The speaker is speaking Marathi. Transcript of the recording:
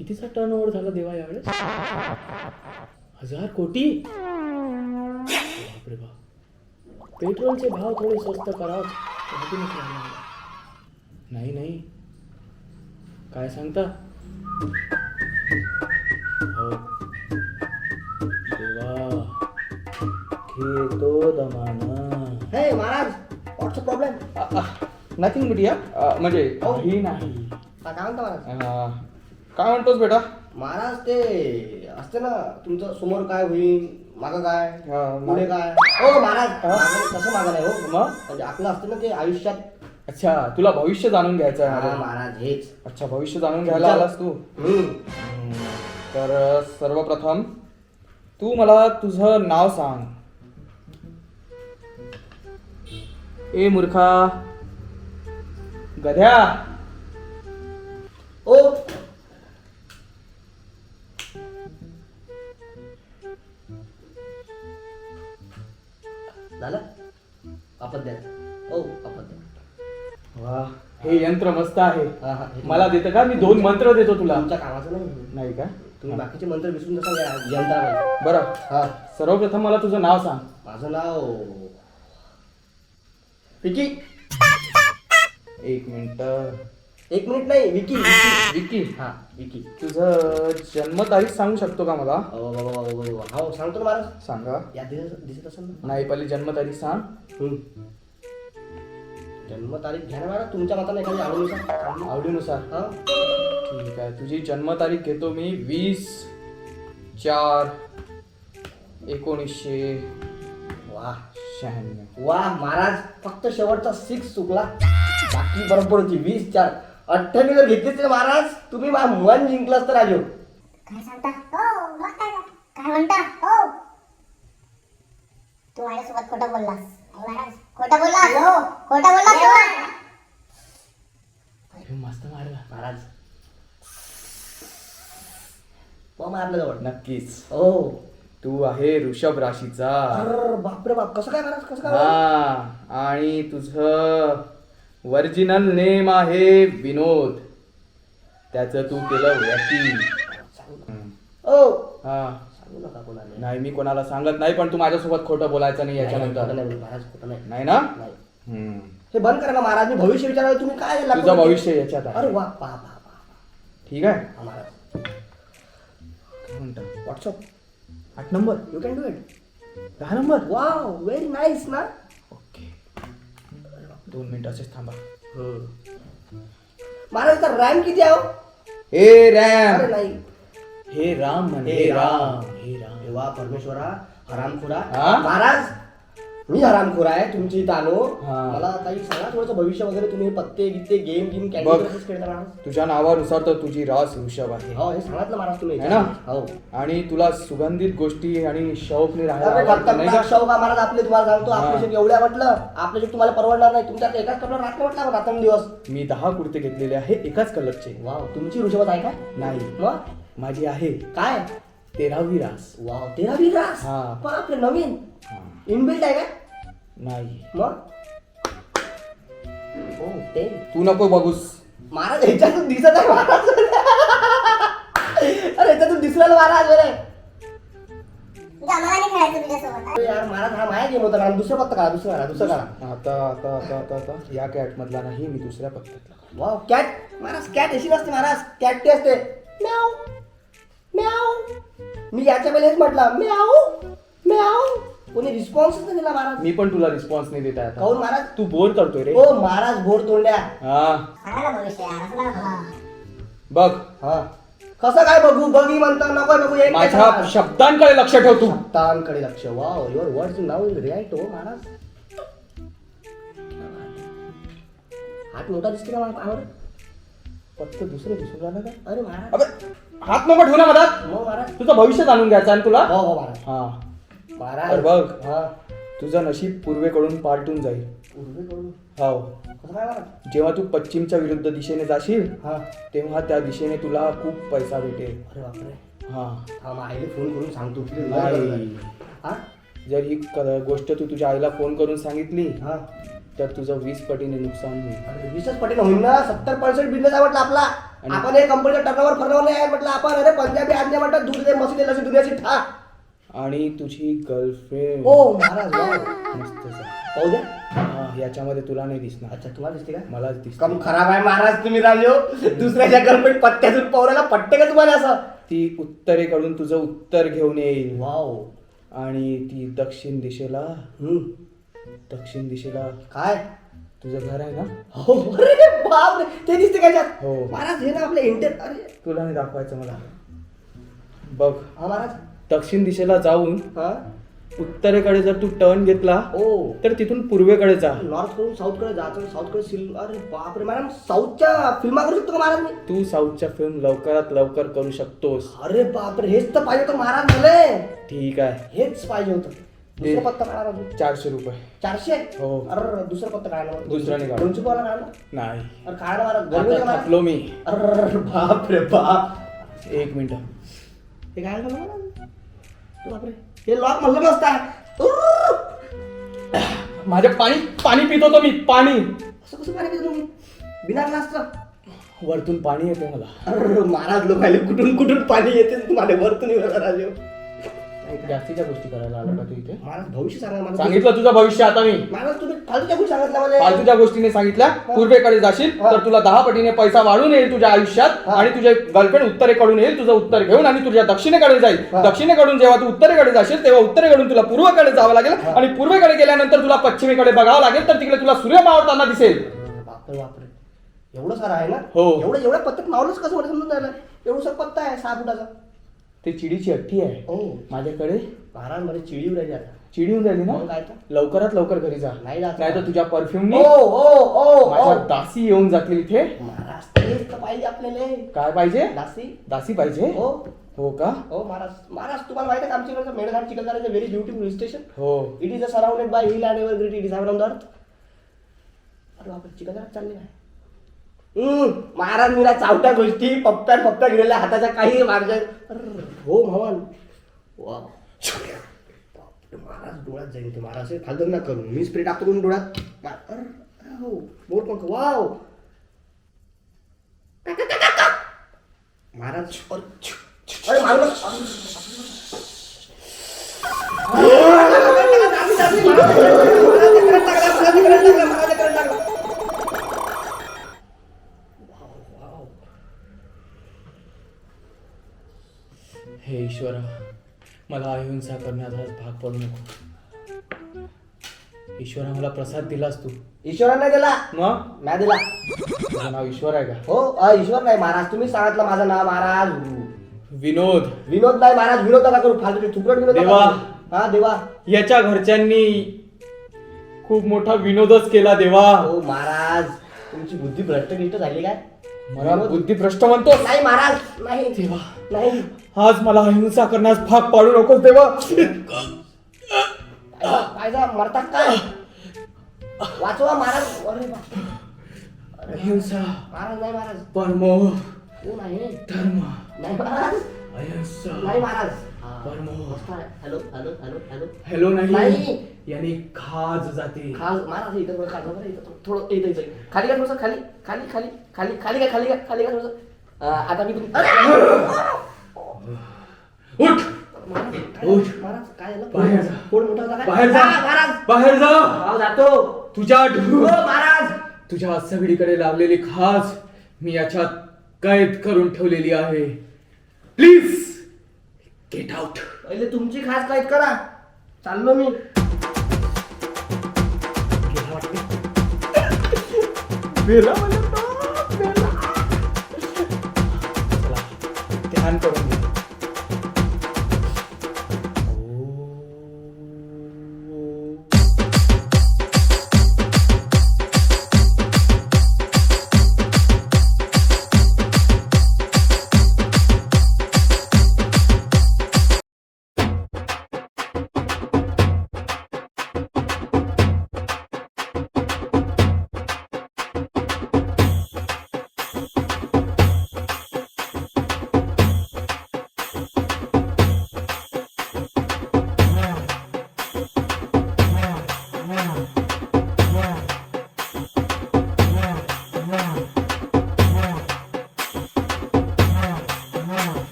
कितीचा टर्न ओव्हर झाला देवा यावेळेस? हजार कोटी? बापरे बाप. पेट्रोलचे भाव थोडे स्वस्त करावं. नाही नाही. काय सांगता? हो. देवा. घेतो दमानं. हे महाराज व्हॉट्स प्रॉब्लेम नथिंग बिटिया म्हणजे काही नाही. काय म्हणता महाराज? काय म्हणतोस बेटा? महाराज ते असते ना तुमचं समोर काय होईल मागं काय हा, पुढे काय? हो महाराज? मागं- तसं मागं नाही हो. मग? म्हणजे आपलं असतं ना ते आयुष्यात. अच्छा तुला भविष्य जाणून घ्यायचं आहे हा. महाराज हेच. अच्छा भविष्य जाणून घ्यायला आलास तू. हम्म, तर अं, सर्वप्रथम तू मला तुझं नाव सांग. ए मूर्खा. गध्या. झालं? अपद्यात हो अपद्यात वा हे यंत्र मस्त आहे. हा, हा, हे मला देतं का? मी दोन मंत्र देतो तुला. तुमच्या कामाचं नाही नाही का? तुम्ही बाकीचे मंत्र विसरून जसा यंत्रा बरं. हा. सर्वप्रथम मला तुझं नाव सांग. माझं नाव विकी. एक मिनिट. एक मिनिट नाही विकी. विकी विकी हा विकी. तुझं जन्मतारीख सांगू शकतो का मला? अहो, बाबा, बाबा, बाबा, बाबा. हो सांगतो ना महाराज. सांगा. या दिसत दिसत असेल ना? नाही पहिली जन्मतारीख सांग. हम्म. जन्मतारीख घ्या ना महाराज. तुमच्या मताने एखादी आवडीनुसार. आवडीनुसार? हा. ठीक आहे. तुझी जन्मतारीख घेतो मी वीस चार एकोणीसशे वा शहाण्णव. वा महाराज. फक्त शेवटचा सिक्स चुकला. बाकी बरोबर होती. वीस चार. अठ्ठावीस जर घेतलीच महाराज तुम्ही मा- मन जिंकलास तर राजू काय सांगता? हो मग काय काय म्हणता? हो. तू माझ्यासोबत खोटं बोललास. नाही महाराज खोटं बोललास? हो खोटं बोललास तू? मस्त मारला महाराज. मारलं जवळ. नक्कीच. हो. तू आहे ऋषभ राशीचा. अरे बापरे बाप. कसं काय महाराज? कसं काय? हा. आणि तुझं ओरिजिनल नेम आहे विनोद. त्याचं तू केलं व्यक्ती ओ! हा. सांगू नका कोणाला. नाही मी कोणाला सांगत नाही पण तू माझ्यासोबत खोटं बोलायचं नाही याच्यानंतर. नाही महाराज खोटं नाही. नाही ना? नाही. हम्म. हे बंद करा ना महाराज मी भविष्य विचारायला तुम्ही काय लागलं? तुझं भविष्य याच्यात आहे. अरे वा पा पा ठीक आहे? महाराज. व्हॉट्सअप आठ number. You can do it दहा नंबर. वाव व्हेरी नाईस ना? दोन मिनिट असेच थांबा. महाराज तर रॅम किती आहे हो? हे अरे रॅम नाही. हे राम म्हण. हे हे राम. हे राम. देवा परमेश्वरा हरामखोरा. हा? महाराज मी हरामखोरा आहे तुमची हा. मला काही सांगा थोडंसं भविष्य वगैरे तुम्ही पत्ते गित्ते गेम गेम बघ. कॅन्डी खेळता तुझ्या नावानुसार तर तुझी रास ऋषभ आहे. हो हे सांगितलं महाराज तुम्ही. है ना? हो. आणि तुला सुगंधित गोष्टी आणि शौकने राहायला अरे आवडतं, डॉक्टर नाही का? शाहू का महाराज आपले तुम्हाला सांगतो. हा. आपले शेत एवढ्या म्हटलं आपले शेत तुम्हाला परवडणार नाही. तुमच्या एकाच कपडा रात्र म्हटला आपण रात्रंदिवस मी दहा कुर्ते घेतलेले आहे एकाच कलरचे. वाव तुमची ऋषभत आहे का? नाही. मग? माझी आहे. काय? तेरावी रास. वाव तेरा विरास हा. आपले नवीन. इनबिल्ट आहे का नाही. मग? हो ते. तू नको बघूस. महाराज ह्याच्यातून दिसत आहे महाराज. अरे ह्याच्यातून दिसला ना महाराज बरे. आम्हाला नाही खेळायचं तुझ्यासोबत. अरे यार महाराज हा माया गेम होता ना. दुसरा पत्ता दुसरा काढा आता आता आता आता आता. या कॅट मधला नाही मी दुसऱ्या पत्त्यातला. वाव कॅट महाराज कॅट अशी नसते महाराज. कॅट टी असते. म्याव म्याव मी याच्या वेळेस म्हटलं म्याव म्याव कोणी रिस्पॉन्सच नाही दिला महाराज? मी पण तुला रिस्पॉन्स नाही देत आहे आता. महाराज? तू बोर करतोय रे. हो महाराज बोर तोंड्या. हा. सांगा ना भविष्य यार असं नका करू. बघ. हा. कसं काय बघू? बघी म्हणता नको बघू एक माझ्या शब्दांकडे लक्ष ठेव तू. शब्दांकडे लक्ष. वाव युअर वर्ड्स नाव इज राईट हो महाराज. हात मोठा दिसते का मला पाहावर फक्त दुसरं दिसून राहिलं का? अरे महाराज. अबे हात नको ठेवू ना मधात. हो महाराज. तुझं भविष्य जाणून घ्यायचं आहे ना तुला? हो हो महाराज. हा. तर बघ. हा. तुझं नशीब पूर्वेकडून पालटून जाईल. पूर्वेकडून? हो कसं काय महाराज जेव्हा तू पश्चिमच्या विरुद्ध दिशेने जाशील हा. तेव्हा त्या दिशेने तुला खूप पैसा भेटेल. अरे बापरे. हा. हा मग आईला फोन करून सांगतो की नाही. हा? जर ही क- गोष्ट तू तुझ्या आईला फोन करून सांगितली हा. तर तुझं वीस पटीने नुकसान होईल. अरे वीसच पटीने होईल ना? सत्तर पर्सेंट बिझनेस आहे म्हटलं आपला. आणि- आपण हे कंपनीचा टर्नओव्हर नाही आहे म्हटलं आपण. अरे पंजाबी आज्ञा म्हणतात दूध दे मसिले लसी दुनियाची ठा. आणि तुझी गर्लफ्रेंड ओ महाराज आहे. पाहू द्या याच्यामध्ये तुला नाही दिसणार. अच्छा तुम्हाला दिसते का? मलाच दिसत. कम खराब आहे महाराज तुम्ही राजो. दुसऱ्याच्या गर्लफ्रेंड पत्त्यातून पवरायला पट्टे का तुम्हाला असं? ती उत्तरेकडून तुझं उत्तर घेऊन येईल. वाव. आणि ती दक्षिण दिशेला. हम्म. दक्षिण दिशेला. काय? तुझं घर आहे ना? हो अरे बाप रे ते दिसते का याच्यात? हो. महाराज हे ना आपले इंटर अरे. तुला नाही दाखवायचं मला. बघ. हा महाराज. दक्षिण दिशेला जाऊन हा? उत्तरेकडे जर तू टर्न घेतला ओ. तर तिथून पूर्वेकडे जा. नॉर्थकडून साऊथकडे जायचं साऊथकडे सिल अरे बापरे मॅडम साऊथच्या फिल्मा करू शकतो का महाराज मी? तू साऊथच्या फिल्म लवकरात लवकर करू शकतोस. अरे बापरे हेच तर पाहिजे होतं महाराज मला. ठीक आहे. हेच पाहिजे होतं. दुसरा. पत्ता अजून. चारशे रुपये. चारशे? हो. अरे दुसरा पत्ता काढा ना. दुसरा नाही. दोनशे पावला ना. नाही. अरे काढा महाराज. गरमी आता आहे महाराज. थकलो मी. अरे बाप रे बाप. एक मिनिट. हे काय झालं महाराज? बापरे. हे लॉक म्हणलं नसता. उर्र. माझे पाणी पाणी पित होतो मी पाणी. असं कसं पाणी पितो तुम्ही बिना ग्लासचं वरतून पाणी येते मला. महाराज लोक आले कुठून कुठून पाणी येते तुम्हाला वरतून येऊ जास्तीच्या गोष्टी करायला आला का तू इथे? भविष्य सांगा मला सांगितलं तुझं भविष्य आता मी. तुम्ही फालतूच्या गोष्टी सांगितल्या मला फालतूच्या गोष्टीने सांगितल्या पूर्वेकडे जाशील. तर तुला दहा पटीने पैसा वाढून येईल तुझ्या आयुष्यात. आणि तुझे गर्लफ्रेंड उत्तरेकडून येईल तुझं उत्तर घेऊन आणि तुझ्या दक्षिणेकडे जाईल. दक्षिणेकडून जेव्हा तू उत्तरेकडे जाशील तेव्हा उत्तरेकडून तुला पूर्वेकडे जावं लागेल आणि पूर्वेकडे गेल्यानंतर तुला पश्चिमेकडे बघावं लागेल तर तिकडे तुला सूर्य मावळताना दिसेल. बापरे बापरे. एवढं सारं आहे ना? हो. एवढं एवढ्या पत्त्यात मावलंच कसं मला समजून जायला एवढं पत्ता आहे सहा फुटाचा. ते चिडीची अट्टी आहे. हो माझ्याकडे महाराजमध्ये चिडी राहिली आता. चिडी होऊन राहिली ना? मग काय तर? लवकरात लवकर घरी जा. नाही जात. नाही तर तुझ्या परफ्यूमनी ओ ओ ओ माझ्या ओ दासी येऊन जातील इथे. महाराज तेच तर पाहिजे आपल्याला. काय पाहिजे? दासी. दासी पाहिजे? हो. हो का? हो महाराज. महाराज तुम्हाला माहिती आहे का आमच्याकडचं Melghat Chikhaldara is a very beautiful station हो it is a surrounded by hill and evergreen it is अरे बापरे चिखलदरा चालले हम्म, महाराज मीरा चावट्या गोष्टी पप्प्या पप्प्या गेलेल्या हाताच्या काही मार्ग हो भवन वा महाराज डोळ्यात जाईल ते महाराज हे फालतू ना करून मी स्प्रे टाकतो करून डोळ्यात अरे, हो मोर पंख वाव महाराज अरे, अरे मारू मला अहिंसा करण्यात आज भाग पडू नको. ईश्वरा मला प्रसाद दिलास तू. ईश्वराने दिला? मग? नाही दिला. तुझं नाव ईश्वर आहे का? हो अ, ईश्वर नाही महाराज. तुम्ही सांगितलं माझं नाव महाराज. विनोद. विनोद नाही महाराज. विनोद नका करू. फालतू थुकरट विनोद नका देवा. करू. हा देवा. याच्या घरच्यांनी खूप मोठा विनोदच केला देवा. हो महाराज. तुमची बुद्धी भ्रष्ट झाली काय? मला बुद्धी भ्रष्ट म्हणतो नाही महाराज नाही. देवा. नाही. आज मला अहिंसा करण्यास भाग पाडू नकोस देवा. काय जा मरतात काय? वाचवा महाराज अरे बाप. अहिंसा. महाराज नाही महाराज. परमो. हो नाही धर्म. नाही महाराज. अहिंसा. नाही महाराज. परमो. Hello hello hello hello. Hello नाही. नाही. याने खाज जाते. खास महाराज इथं बघा खास बघा इथं थोडं- थोडं इथं इथं. खाली का थोडंसं? खाली खाली खाली खाली खाली काय खाली का खाली का थोडंसं? अं, आता मी तुम उठ! उठ. महाराज काय झालं? बाहेर जा. पोट मोठा होता काय? बाहेर जा. हा, महाराज! बाहेर जा. हा, जातो. तुझ्या हो ढू- महाराज! तुझ्या सगळीकडे लावलेली खास मी याच्यात कैद करून ठेवलेली आहे. प्लीज गेट आउट पहिले तुमची खास काय करा. चाललो मी. Bella, Bella, Bella. Telah, telah. Tiang tu.